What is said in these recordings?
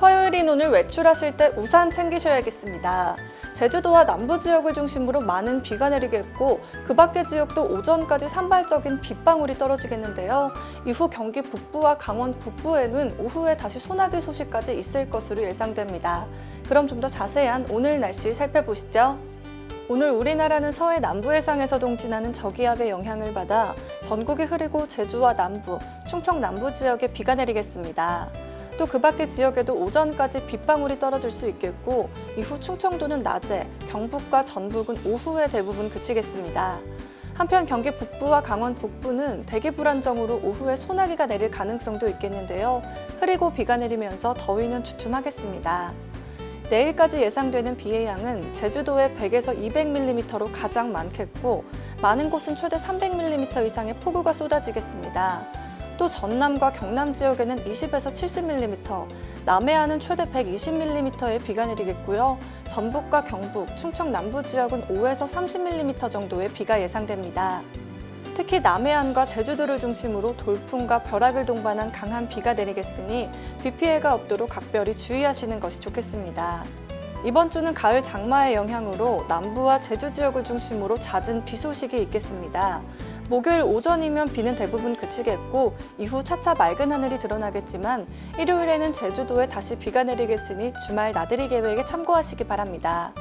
화요일인 오늘 외출하실 때 우산 챙기셔야겠습니다. 제주도와 남부 지역을 중심으로 많은 비가 내리겠고 그 밖의 지역도 오전까지 산발적인 빗방울이 떨어지겠는데요. 이후 경기 북부와 강원 북부에는 오후에 다시 소나기 소식까지 있을 것으로 예상됩니다. 그럼 좀 더 자세한 오늘 날씨 살펴보시죠. 오늘 우리나라는 서해 남부 해상에서 동진하는 저기압의 영향을 받아 전국이 흐리고 제주와 남부, 충청 남부 지역에 비가 내리겠습니다. 또 그 밖의 지역에도 오전까지 빗방울이 떨어질 수 있겠고 이후 충청도는 낮에, 경북과 전북은 오후에 대부분 그치겠습니다. 한편 경기 북부와 강원 북부는 대기 불안정으로 오후에 소나기가 내릴 가능성도 있겠는데요. 흐리고 비가 내리면서 더위는 주춤하겠습니다. 내일까지 예상되는 비의 양은 제주도에 100에서 200mm로 가장 많겠고 많은 곳은 최대 300mm 이상의 폭우가 쏟아지겠습니다. 또 전남과 경남 지역에는 20에서 70mm, 남해안은 최대 120mm의 비가 내리겠고요. 전북과 경북, 충청 남부 지역은 5에서 30mm 정도의 비가 예상됩니다. 특히 남해안과 제주도를 중심으로 돌풍과 벼락을 동반한 강한 비가 내리겠으니 비 피해가 없도록 각별히 주의하시는 것이 좋겠습니다. 이번 주는 가을 장마의 영향으로 남부와 제주 지역을 중심으로 잦은 비 소식이 있겠습니다. 목요일 오전이면 비는 대부분 그치겠고 이후 차차 맑은 하늘이 드러나겠지만 일요일에는 제주도에 다시 비가 내리겠으니 주말 나들이 계획에 참고하시기 바랍니다.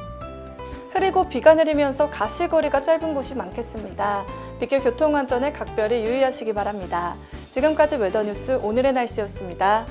흐리고 비가 내리면서 가시거리가 짧은 곳이 많겠습니다. 빗길 교통안전에 각별히 유의하시기 바랍니다. 지금까지 웨더뉴스 오늘의 날씨였습니다.